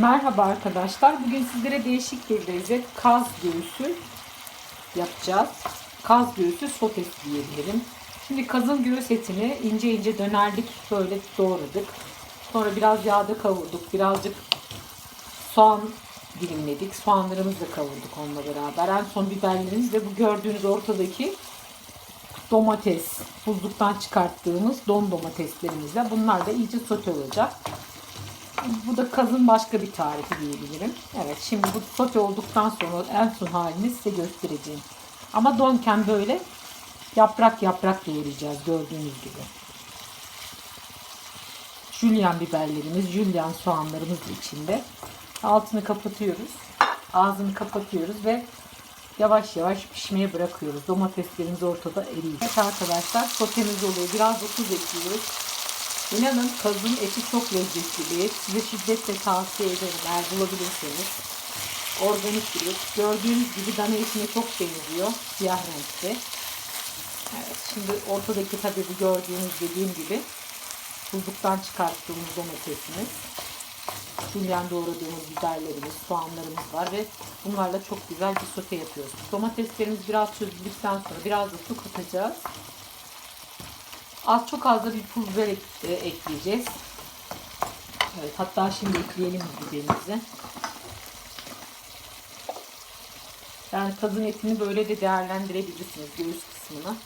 Merhaba arkadaşlar. Bugün sizlere değişik bir lezzet kaz göğsü yapacağız. Kaz göğsü sotesi diyebilirim. Şimdi kazın göğüs etini ince ince dönerlik böyle doğradık. Sonra biraz yağda kavurduk. Birazcık soğan dilimledik. Soğanlarımızı da kavurduk onunla beraber. En son biberlerimiz ve bu gördüğünüz ortadaki domates, buzluktan çıkarttığımız don domateslerimizle. Bunlar da iyice sote olacak. Bu da kazın başka bir tarifi diyebilirim. Evet şimdi bu sote olduktan sonra en son halini size göstereceğim. Ama donken böyle yaprak yaprak doğrayacağız gördüğünüz gibi. Jülyen biberlerimiz, jülyen soğanlarımız içinde. Altını kapatıyoruz. Ağzını kapatıyoruz ve yavaş yavaş pişmeye bırakıyoruz. Domateslerimiz ortada eriyor. Evet arkadaşlar sotemiz oluyor. Biraz da tuz ekliyoruz. İnanın kazın eti çok lezzetli bir et. Size şiddetle tavsiye ederim eğer bulabilirseniz. Organik bir et. Gördüğünüz gibi dana etine çok benziyor. Siyah renkte. Evet, şimdi ortadaki tabii bu gördüğünüz dediğim gibi buzluktan çıkarttığımız domatesimiz. Jülyen doğradığımız biberlerimiz, soğanlarımız var ve bunlarla çok güzel bir sote yapıyoruz. Domateslerimiz biraz çözüldükten sonra biraz da su katacağız. Az çok az da bir pul biber e, ekleyeceğiz. Evet, hatta şimdi ekleyelim biberimizi. Yani kazın etini böyle de değerlendirebilirsiniz göğüs kısmını.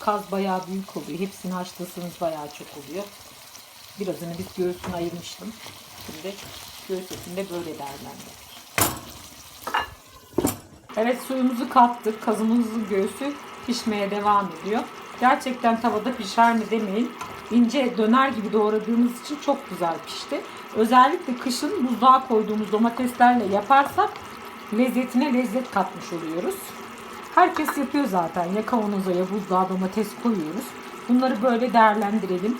Kaz bayağı büyük oluyor. Hepsini haşlasanız bayağı çok oluyor. Birazını biz göğsünü ayırmıştım. Şimdi göğüs etini de böyle değerlendirdik. Evet suyumuzu kattık. Kazımızın göğsü pişmeye devam ediyor. Gerçekten tavada pişer mi demeyin. İnce döner gibi doğradığımız için çok güzel pişti. Özellikle kışın buzluğa koyduğumuz domateslerle yaparsak lezzetine lezzet katmış oluyoruz. Herkes yapıyor zaten. Ya kavanoza ya buzluğa domates koyuyoruz. Bunları böyle değerlendirelim.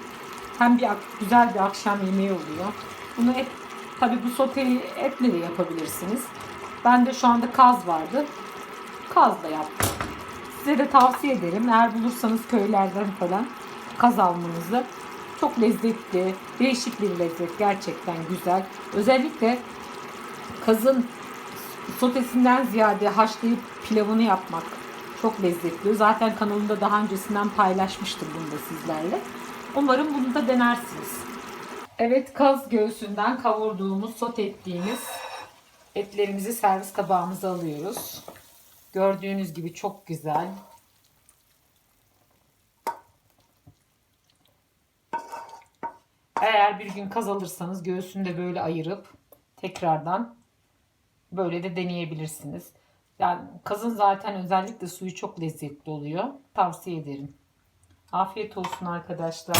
Hem bir güzel bir akşam yemeği oluyor. Bunu et, tabii bu soteyi etle de yapabilirsiniz. Ben de şu anda kaz vardı. Kazla yaptım. Size de tavsiye ederim. Eğer bulursanız köylerden falan kaz almanızı. Çok lezzetli, değişik bir lezzet. Gerçekten güzel. Özellikle kazın sotesinden ziyade haşlayıp pilavını yapmak çok lezzetli. Zaten kanalımda daha öncesinden paylaşmıştım bunu da sizlerle. Umarım bunu da denersiniz. Evet kaz göğsünden kavurduğumuz, sote ettiğimiz etlerimizi servis tabağımıza alıyoruz. Gördüğünüz gibi çok güzel. Eğer bir gün kaz alırsanız göğsünü de böyle ayırıp tekrardan böyle de deneyebilirsiniz. Yani kazın zaten özellikle suyu çok lezzetli oluyor. Tavsiye ederim. Afiyet olsun arkadaşlar.